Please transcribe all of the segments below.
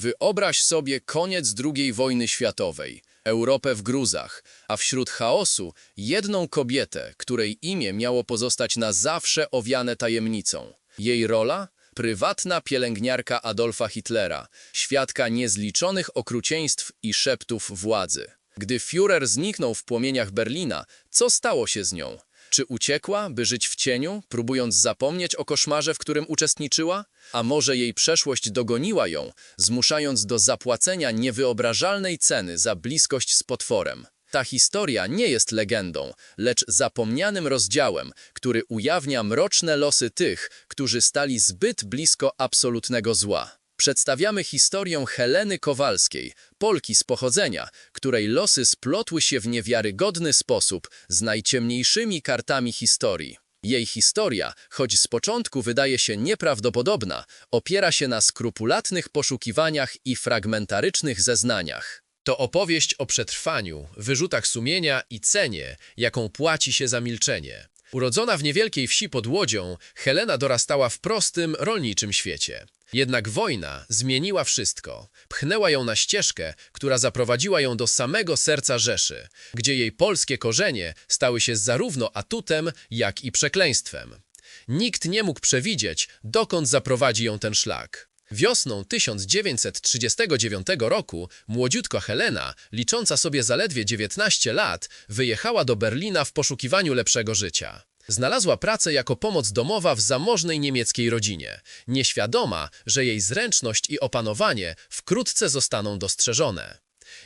Wyobraź sobie koniec II wojny światowej, Europę w gruzach, a wśród chaosu jedną kobietę, której imię miało pozostać na zawsze owiane tajemnicą. Jej rola? Prywatna pielęgniarka Adolfa Hitlera, świadka niezliczonych okrucieństw i szeptów władzy. Gdy Führer zniknął w płomieniach Berlina, co stało się z nią? Czy uciekła, by żyć w cieniu, próbując zapomnieć o koszmarze, w którym uczestniczyła? A może jej przeszłość dogoniła ją, zmuszając do zapłacenia niewyobrażalnej ceny za bliskość z potworem? Ta historia nie jest legendą, lecz zapomnianym rozdziałem, który ujawnia mroczne losy tych, którzy stali zbyt blisko absolutnego zła. Przedstawiamy historię Heleny Kowalskiej, Polki z pochodzenia, której losy splotły się w niewiarygodny sposób z najciemniejszymi kartami historii. Jej historia, choć z początku wydaje się nieprawdopodobna, opiera się na skrupulatnych poszukiwaniach i fragmentarycznych zeznaniach. To opowieść o przetrwaniu, wyrzutach sumienia i cenie, jaką płaci się za milczenie. Urodzona w niewielkiej wsi pod Łodzią, Helena dorastała w prostym, rolniczym świecie. Jednak wojna zmieniła wszystko. Pchnęła ją na ścieżkę, która zaprowadziła ją do samego serca Rzeszy, gdzie jej polskie korzenie stały się zarówno atutem, jak i przekleństwem. Nikt nie mógł przewidzieć, dokąd zaprowadzi ją ten szlak. Wiosną 1939 roku młodziutka Helena, licząca sobie zaledwie 19 lat, wyjechała do Berlina w poszukiwaniu lepszego życia. Znalazła pracę jako pomoc domowa w zamożnej niemieckiej rodzinie, nieświadoma, że jej zręczność i opanowanie wkrótce zostaną dostrzeżone.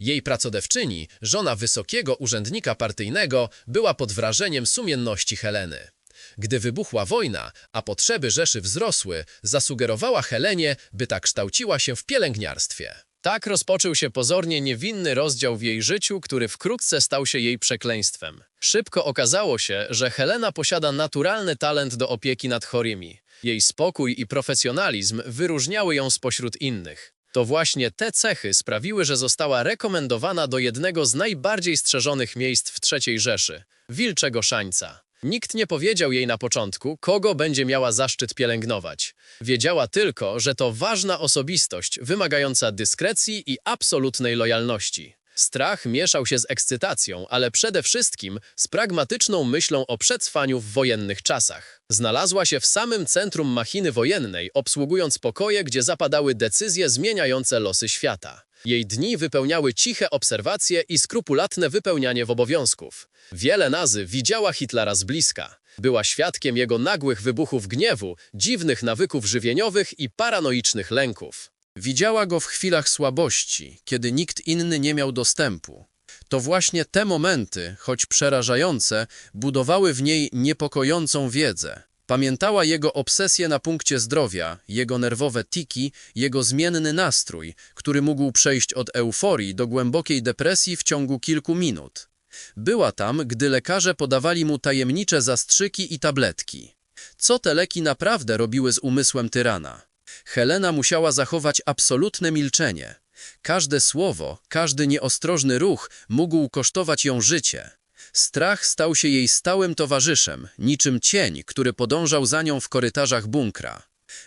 Jej pracodewczyni, żona wysokiego urzędnika partyjnego, była pod wrażeniem sumienności Heleny. Gdy wybuchła wojna, a potrzeby Rzeszy wzrosły, zasugerowała Helenie, by ta kształciła się w pielęgniarstwie. Tak rozpoczął się pozornie niewinny rozdział w jej życiu, który wkrótce stał się jej przekleństwem. Szybko okazało się, że Helena posiada naturalny talent do opieki nad chorymi. Jej spokój i profesjonalizm wyróżniały ją spośród innych. To właśnie te cechy sprawiły, że została rekomendowana do jednego z najbardziej strzeżonych miejsc w III Rzeszy – Wilczego Szańca. Nikt nie powiedział jej na początku, kogo będzie miała zaszczyt pielęgnować. Wiedziała tylko, że to ważna osobistość wymagająca dyskrecji i absolutnej lojalności. Strach mieszał się z ekscytacją, ale przede wszystkim z pragmatyczną myślą o przetrwaniu w wojennych czasach. Znalazła się w samym centrum machiny wojennej, obsługując pokoje, gdzie zapadały decyzje zmieniające losy świata. Jej dni wypełniały ciche obserwacje i skrupulatne wypełnianie w obowiązków. Wiele nazy widziała Hitlera z bliska. Była świadkiem jego nagłych wybuchów gniewu, dziwnych nawyków żywieniowych i paranoicznych lęków. Widziała go w chwilach słabości, kiedy nikt inny nie miał dostępu. To właśnie te momenty, choć przerażające, budowały w niej niepokojącą wiedzę. Pamiętała jego obsesję na punkcie zdrowia, jego nerwowe tiki, jego zmienny nastrój, który mógł przejść od euforii do głębokiej depresji w ciągu kilku minut. Była tam, gdy lekarze podawali mu tajemnicze zastrzyki i tabletki. Co te leki naprawdę robiły z umysłem tyrana? Helena musiała zachować absolutne milczenie. Każde słowo, każdy nieostrożny ruch mógł kosztować ją życie. Strach stał się jej stałym towarzyszem, niczym cień, który podążał za nią w korytarzach bunkra.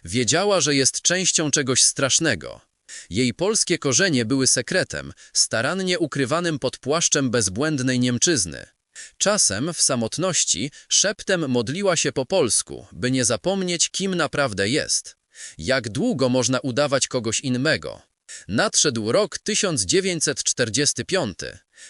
Wiedziała, że jest częścią czegoś strasznego. Jej polskie korzenie były sekretem, starannie ukrywanym pod płaszczem bezbłędnej Niemczyzny. Czasem w samotności szeptem modliła się po polsku, by nie zapomnieć, kim naprawdę jest. Jak długo można udawać kogoś innego? Nadszedł rok 1945.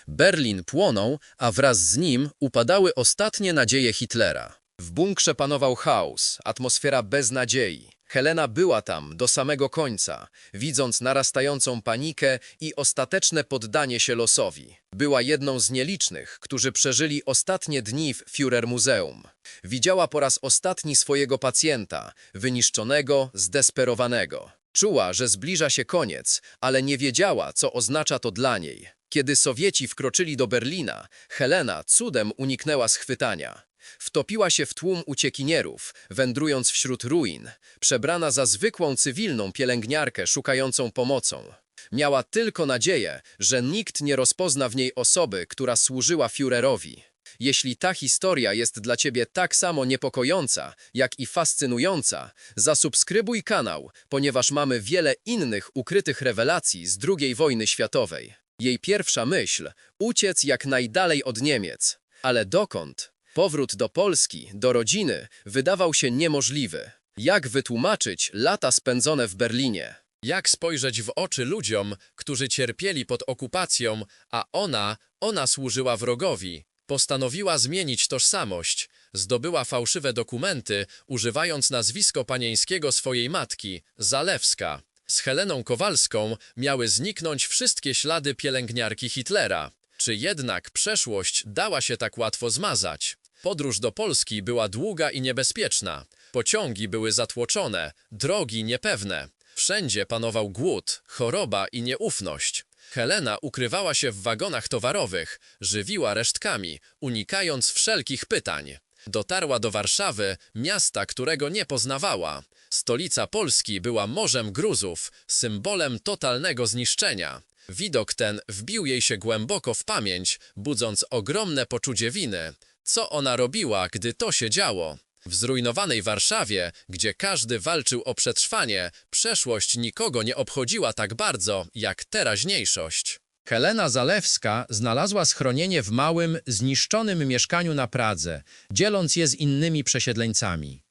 Berlin płonął, a wraz z nim upadały ostatnie nadzieje Hitlera. W bunkrze panował chaos, atmosfera beznadziei. Helena była tam do samego końca, widząc narastającą panikę i ostateczne poddanie się losowi. Była jedną z nielicznych, którzy przeżyli ostatnie dni w Führer Muzeum. Widziała po raz ostatni swojego pacjenta, wyniszczonego, zdesperowanego. Czuła, że zbliża się koniec, ale nie wiedziała, co oznacza to dla niej. Kiedy Sowieci wkroczyli do Berlina, Helena cudem uniknęła schwytania. Wtopiła się w tłum uciekinierów, wędrując wśród ruin, przebrana za zwykłą cywilną pielęgniarkę szukającą pomocą. Miała tylko nadzieję, że nikt nie rozpozna w niej osoby, która służyła Führerowi. Jeśli ta historia jest dla Ciebie tak samo niepokojąca, jak i fascynująca, zasubskrybuj kanał, ponieważ mamy wiele innych ukrytych rewelacji z II wojny światowej. Jej pierwsza myśl – uciec jak najdalej od Niemiec. Ale dokąd? Powrót do Polski, do rodziny, wydawał się niemożliwy. Jak wytłumaczyć lata spędzone w Berlinie? Jak spojrzeć w oczy ludziom, którzy cierpieli pod okupacją, a ona, ona służyła wrogowi? Postanowiła zmienić tożsamość. Zdobyła fałszywe dokumenty, używając nazwisko panieńskiego swojej matki, Zalewska. Z Heleną Kowalską miały zniknąć wszystkie ślady pielęgniarki Hitlera. Czy jednak przeszłość dała się tak łatwo zmazać? Podróż do Polski była długa i niebezpieczna. Pociągi były zatłoczone, drogi niepewne. Wszędzie panował głód, choroba i nieufność. Helena ukrywała się w wagonach towarowych, żywiła resztkami, unikając wszelkich pytań. Dotarła do Warszawy, miasta, którego nie poznawała. Stolica Polski była morzem gruzów, symbolem totalnego zniszczenia. Widok ten wbił jej się głęboko w pamięć, budząc ogromne poczucie winy. Co ona robiła, gdy to się działo? W zrujnowanej Warszawie, gdzie każdy walczył o przetrwanie, przeszłość nikogo nie obchodziła tak bardzo jak teraźniejszość. Helena Zalewska znalazła schronienie w małym, zniszczonym mieszkaniu na Pradze, dzieląc je z innymi przesiedleńcami.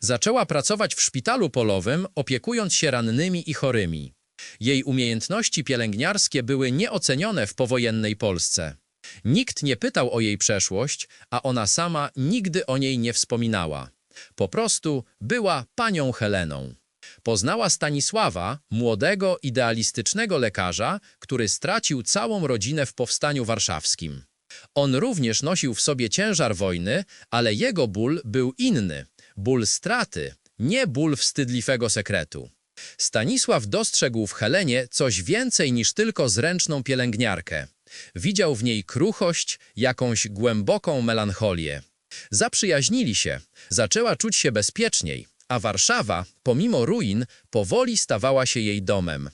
Zaczęła pracować w szpitalu polowym, opiekując się rannymi i chorymi. Jej umiejętności pielęgniarskie były nieocenione w powojennej Polsce. Nikt nie pytał o jej przeszłość, a ona sama nigdy o niej nie wspominała. Po prostu była panią Heleną. Poznała Stanisława, młodego, idealistycznego lekarza, który stracił całą rodzinę w powstaniu warszawskim. On również nosił w sobie ciężar wojny, ale jego ból był inny. Ból straty, nie ból wstydliwego sekretu. Stanisław dostrzegł w Helenie coś więcej niż tylko zręczną pielęgniarkę. Widział w niej kruchość, jakąś głęboką melancholię. Zaprzyjaźnili się, zaczęła czuć się bezpieczniej, a Warszawa, pomimo ruin, powoli stawała się jej domem.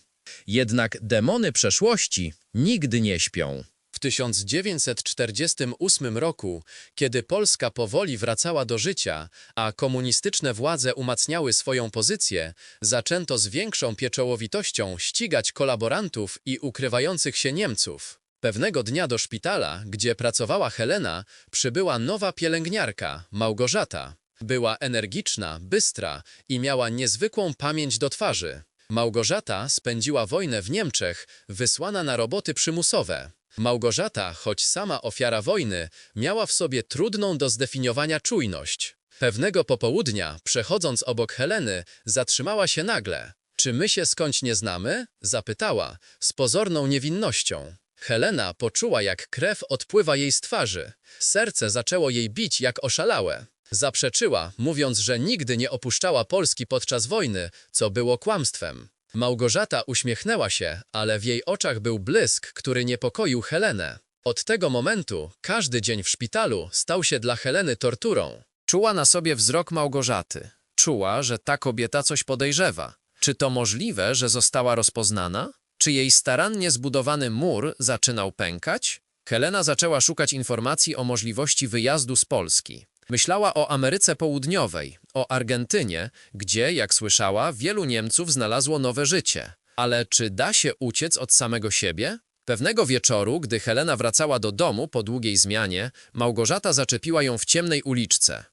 Jednak demony przeszłości nigdy nie śpią. W 1948 roku, kiedy Polska powoli wracała do życia, a komunistyczne władze umacniały swoją pozycję, zaczęto z większą pieczołowitością ścigać kolaborantów i ukrywających się Niemców. Pewnego dnia do szpitala, gdzie pracowała Helena, przybyła nowa pielęgniarka, Małgorzata. Była energiczna, bystra i miała niezwykłą pamięć do twarzy. Małgorzata spędziła wojnę w Niemczech, wysłana na roboty przymusowe. Małgorzata, choć sama ofiara wojny, miała w sobie trudną do zdefiniowania czujność. Pewnego popołudnia, przechodząc obok Heleny, zatrzymała się nagle. Czy my się skądś nie znamy? Zapytała, z pozorną niewinnością. Helena poczuła, jak krew odpływa jej z twarzy. Serce zaczęło jej bić jak oszalałe. Zaprzeczyła, mówiąc, że nigdy nie opuszczała Polski podczas wojny, co było kłamstwem. Małgorzata uśmiechnęła się, ale w jej oczach był blysk, który niepokoił Helenę. Od tego momentu każdy dzień w szpitalu stał się dla Heleny torturą. Czuła na sobie wzrok Małgorzaty. Czuła, że ta kobieta coś podejrzewa. Czy to możliwe, że została rozpoznana? Czy jej starannie zbudowany mur zaczynał pękać? Helena zaczęła szukać informacji o możliwości wyjazdu z Polski. Myślała o Ameryce Południowej, o Argentynie, gdzie, jak słyszała, wielu Niemców znalazło nowe życie. Ale czy da się uciec od samego siebie? Pewnego wieczoru, gdy Helena wracała do domu po długiej zmianie, Małgorzata zaczepiła ją w ciemnej uliczce.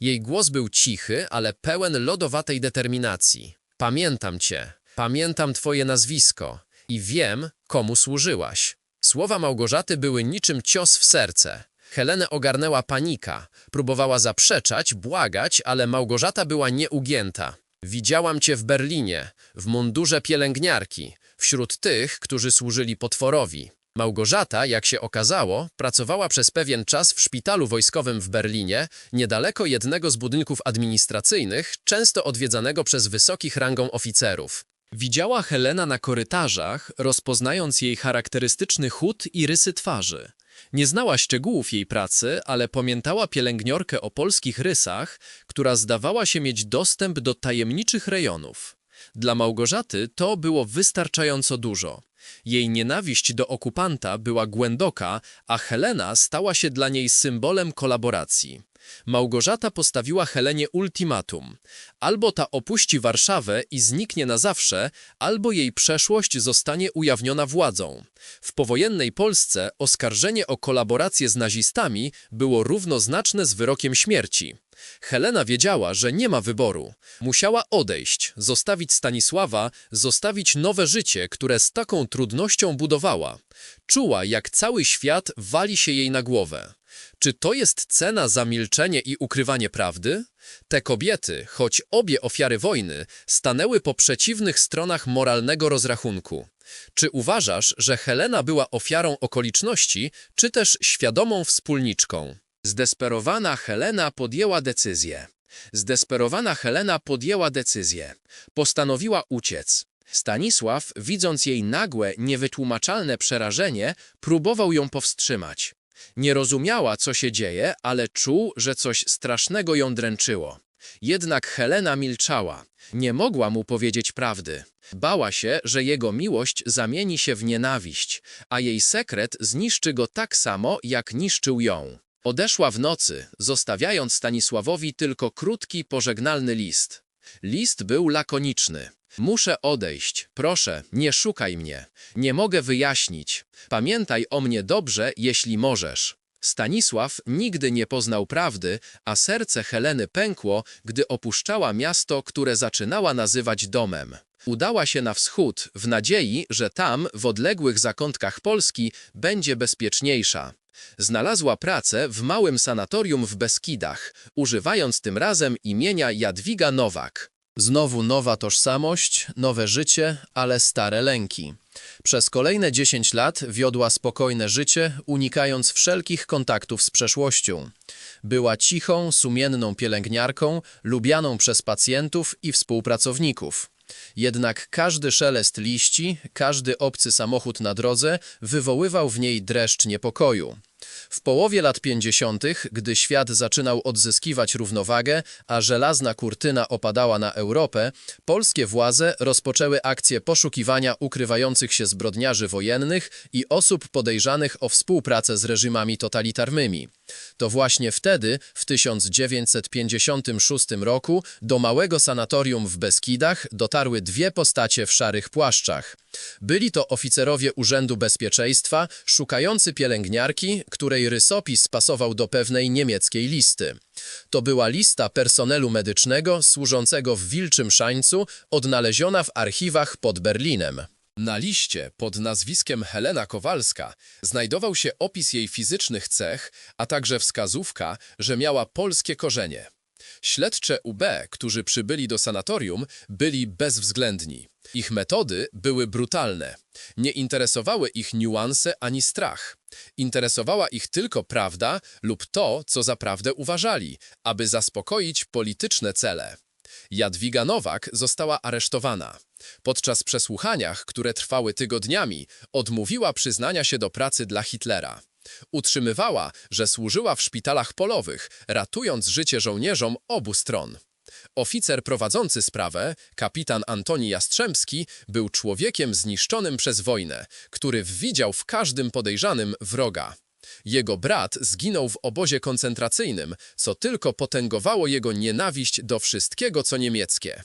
Jej głos był cichy, ale pełen lodowatej determinacji. Pamiętam cię, pamiętam twoje nazwisko i wiem, komu służyłaś. Słowa Małgorzaty były niczym cios w serce. Helenę ogarnęła panika. Próbowała zaprzeczać, błagać, ale Małgorzata była nieugięta. Widziałam cię w Berlinie, w mundurze pielęgniarki, wśród tych, którzy służyli potworowi. Małgorzata, jak się okazało, pracowała przez pewien czas w szpitalu wojskowym w Berlinie, niedaleko jednego z budynków administracyjnych, często odwiedzanego przez wysokich rangą oficerów. Widziała Helena na korytarzach, rozpoznając jej charakterystyczny chód i rysy twarzy. Nie znała szczegółów jej pracy, ale pamiętała pielęgniorkę o polskich rysach, która zdawała się mieć dostęp do tajemniczych rejonów. Dla Małgorzaty to było wystarczająco dużo. Jej nienawiść do okupanta była głęboka, a Helena stała się dla niej symbolem kolaboracji. Małgorzata postawiła Helenie ultimatum. Albo ta opuści Warszawę i zniknie na zawsze, albo jej przeszłość zostanie ujawniona władzą. W powojennej Polsce oskarżenie o kolaborację z nazistami było równoznaczne z wyrokiem śmierci. Helena wiedziała, że nie ma wyboru. Musiała odejść, zostawić Stanisława, zostawić nowe życie, które z taką trudnością budowała. Czuła, jak cały świat wali się jej na głowę. Czy to jest cena za milczenie i ukrywanie prawdy? Te kobiety, choć obie ofiary wojny, stanęły po przeciwnych stronach moralnego rozrachunku. Czy uważasz, że Helena była ofiarą okoliczności, czy też świadomą wspólniczką? Zdesperowana Helena podjęła decyzję. Zdesperowana Helena podjęła decyzję. Postanowiła uciec. Stanisław, widząc jej nagłe, niewytłumaczalne przerażenie, próbował ją powstrzymać. Nie rozumiała, co się dzieje, ale czuł, że coś strasznego ją dręczyło. Jednak Helena milczała. Nie mogła mu powiedzieć prawdy. Bała się, że jego miłość zamieni się w nienawiść, a jej sekret zniszczy go tak samo, jak niszczył ją. Odeszła w nocy, zostawiając Stanisławowi tylko krótki, pożegnalny list. List był lakoniczny. Muszę odejść, proszę, nie szukaj mnie. Nie mogę wyjaśnić. Pamiętaj o mnie dobrze, jeśli możesz. Stanisław nigdy nie poznał prawdy, a serce Heleny pękło, gdy opuszczała miasto, które zaczynała nazywać domem. Udała się na wschód w nadziei, że tam, w odległych zakątkach Polski, będzie bezpieczniejsza. Znalazła pracę w małym sanatorium w Beskidach, używając tym razem imienia Jadwiga Nowak. Znowu nowa tożsamość, nowe życie, ale stare lęki. Przez kolejne 10 lat wiodła spokojne życie, unikając wszelkich kontaktów z przeszłością. Była cichą, sumienną pielęgniarką, lubianą przez pacjentów i współpracowników. Jednak każdy szelest liści, każdy obcy samochód na drodze wywoływał w niej dreszcz niepokoju. W połowie lat 50., gdy świat zaczynał odzyskiwać równowagę, a żelazna kurtyna opadała na Europę, polskie władze rozpoczęły akcję poszukiwania ukrywających się zbrodniarzy wojennych i osób podejrzanych o współpracę z reżimami totalitarnymi. To właśnie wtedy, w 1956 roku, do małego sanatorium w Beskidach dotarły dwie postacie w szarych płaszczach. Byli to oficerowie Urzędu Bezpieczeństwa, szukający pielęgniarki, której rysopis pasował do pewnej niemieckiej listy. To była lista personelu medycznego służącego w Wilczym Szańcu, odnaleziona w archiwach pod Berlinem. Na liście pod nazwiskiem Helena Kowalska znajdował się opis jej fizycznych cech, a także wskazówka, że miała polskie korzenie. Śledcze UB, którzy przybyli do sanatorium, byli bezwzględni. Ich metody były brutalne. Nie interesowały ich niuanse ani strach. Interesowała ich tylko prawda lub to, co za prawdę uważali, aby zaspokoić polityczne cele. Jadwiga Nowak została aresztowana. Podczas przesłuchaniach, które trwały tygodniami, odmówiła przyznania się do pracy dla Hitlera. Utrzymywała, że służyła w szpitalach polowych, ratując życie żołnierzom obu stron. Oficer prowadzący sprawę, kapitan Antoni Jastrzębski, był człowiekiem zniszczonym przez wojnę, który widział w każdym podejrzanym wroga. Jego brat zginął w obozie koncentracyjnym, co tylko potęgowało jego nienawiść do wszystkiego, co niemieckie.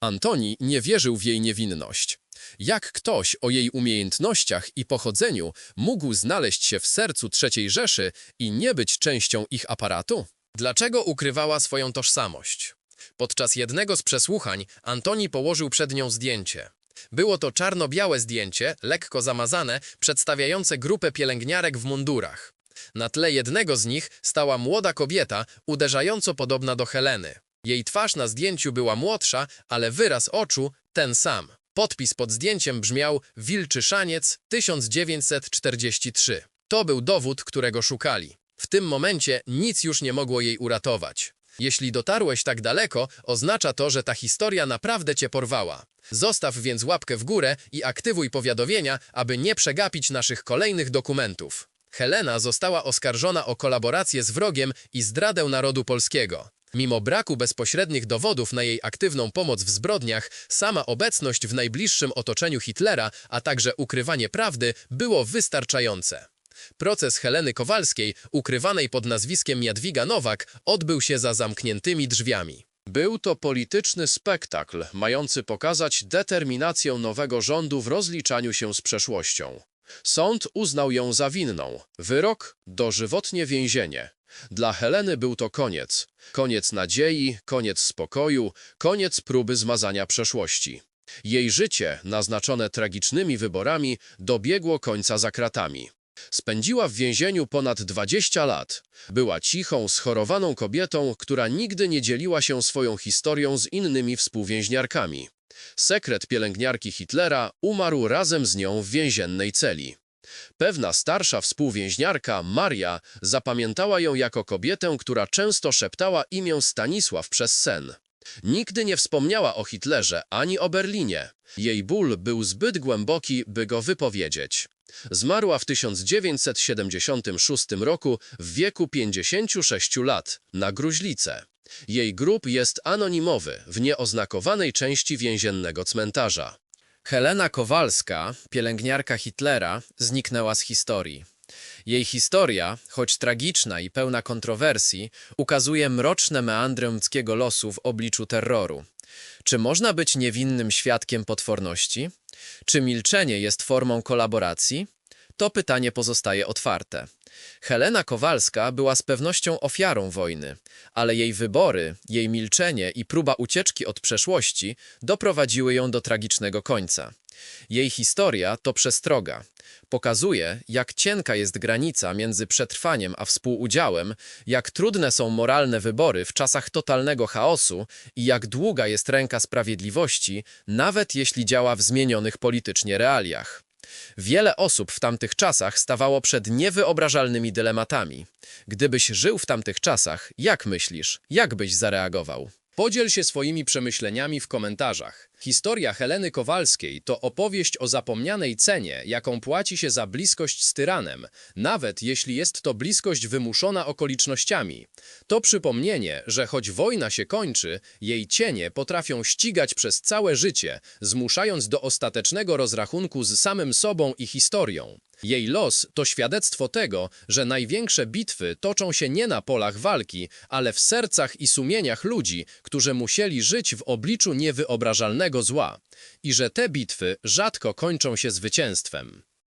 Antoni nie wierzył w jej niewinność. Jak ktoś o jej umiejętnościach i pochodzeniu mógł znaleźć się w sercu III Rzeszy i nie być częścią ich aparatu? Dlaczego ukrywała swoją tożsamość? Podczas jednego z przesłuchań Antoni położył przed nią zdjęcie. Było to czarno-białe zdjęcie, lekko zamazane, przedstawiające grupę pielęgniarek w mundurach. Na tle jednego z nich stała młoda kobieta, uderzająco podobna do Heleny. Jej twarz na zdjęciu była młodsza, ale wyraz oczu ten sam. Podpis pod zdjęciem brzmiał Wilczy Szaniec 1943. To był dowód, którego szukali. W tym momencie nic już nie mogło jej uratować. Jeśli dotarłeś tak daleko, oznacza to, że ta historia naprawdę cię porwała. Zostaw więc łapkę w górę i aktywuj powiadomienia, aby nie przegapić naszych kolejnych dokumentów. Helena została oskarżona o kolaborację z wrogiem i zdradę narodu polskiego. Mimo braku bezpośrednich dowodów na jej aktywną pomoc w zbrodniach, sama obecność w najbliższym otoczeniu Hitlera, a także ukrywanie prawdy było wystarczające. Proces Heleny Kowalskiej, ukrywanej pod nazwiskiem Jadwiga Nowak, odbył się za zamkniętymi drzwiami. Był to polityczny spektakl, mający pokazać determinację nowego rządu w rozliczaniu się z przeszłością. Sąd uznał ją za winną. Wyrok dożywotnie więzienie. Dla Heleny był to koniec. Koniec nadziei, koniec spokoju, koniec próby zmazania przeszłości. Jej życie, naznaczone tragicznymi wyborami, dobiegło końca za kratami. Spędziła w więzieniu ponad 20 lat. Była cichą, schorowaną kobietą, która nigdy nie dzieliła się swoją historią z innymi współwięźniarkami. Sekret pielęgniarki Hitlera umarł razem z nią w więziennej celi. Pewna starsza współwięźniarka, Maria, zapamiętała ją jako kobietę, która często szeptała imię Stanisław przez sen. Nigdy nie wspomniała o Hitlerze ani o Berlinie. Jej ból był zbyt głęboki, by go wypowiedzieć. Zmarła w 1976 roku w wieku 56 lat na gruźlicę. Jej grób jest anonimowy w nieoznakowanej części więziennego cmentarza. Helena Kowalska, pielęgniarka Hitlera, zniknęła z historii. Jej historia, choć tragiczna i pełna kontrowersji, ukazuje mroczne meandry ludzkiego losu w obliczu terroru. Czy można być niewinnym świadkiem potworności? Czy milczenie jest formą kolaboracji? To pytanie pozostaje otwarte. Helena Kowalska była z pewnością ofiarą wojny, ale jej wybory, jej milczenie i próba ucieczki od przeszłości doprowadziły ją do tragicznego końca. Jej historia to przestroga. Pokazuje, jak cienka jest granica między przetrwaniem a współudziałem, jak trudne są moralne wybory w czasach totalnego chaosu i jak długa jest ręka sprawiedliwości, nawet jeśli działa w zmienionych politycznie realiach. Wiele osób w tamtych czasach stawało przed niewyobrażalnymi dylematami. Gdybyś żył w tamtych czasach, jak myślisz, jak byś zareagował? Podziel się swoimi przemyśleniami w komentarzach. Historia Heleny Kowalskiej to opowieść o zapomnianej cenie, jaką płaci się za bliskość z tyranem, nawet jeśli jest to bliskość wymuszona okolicznościami. To przypomnienie, że choć wojna się kończy, jej cienie potrafią ścigać przez całe życie, zmuszając do ostatecznego rozrachunku z samym sobą i historią. Jej los to świadectwo tego, że największe bitwy toczą się nie na polach walki, ale w sercach i sumieniach ludzi, którzy musieli żyć w obliczu niewyobrażalnego zła i że te bitwy rzadko kończą się zwycięstwem.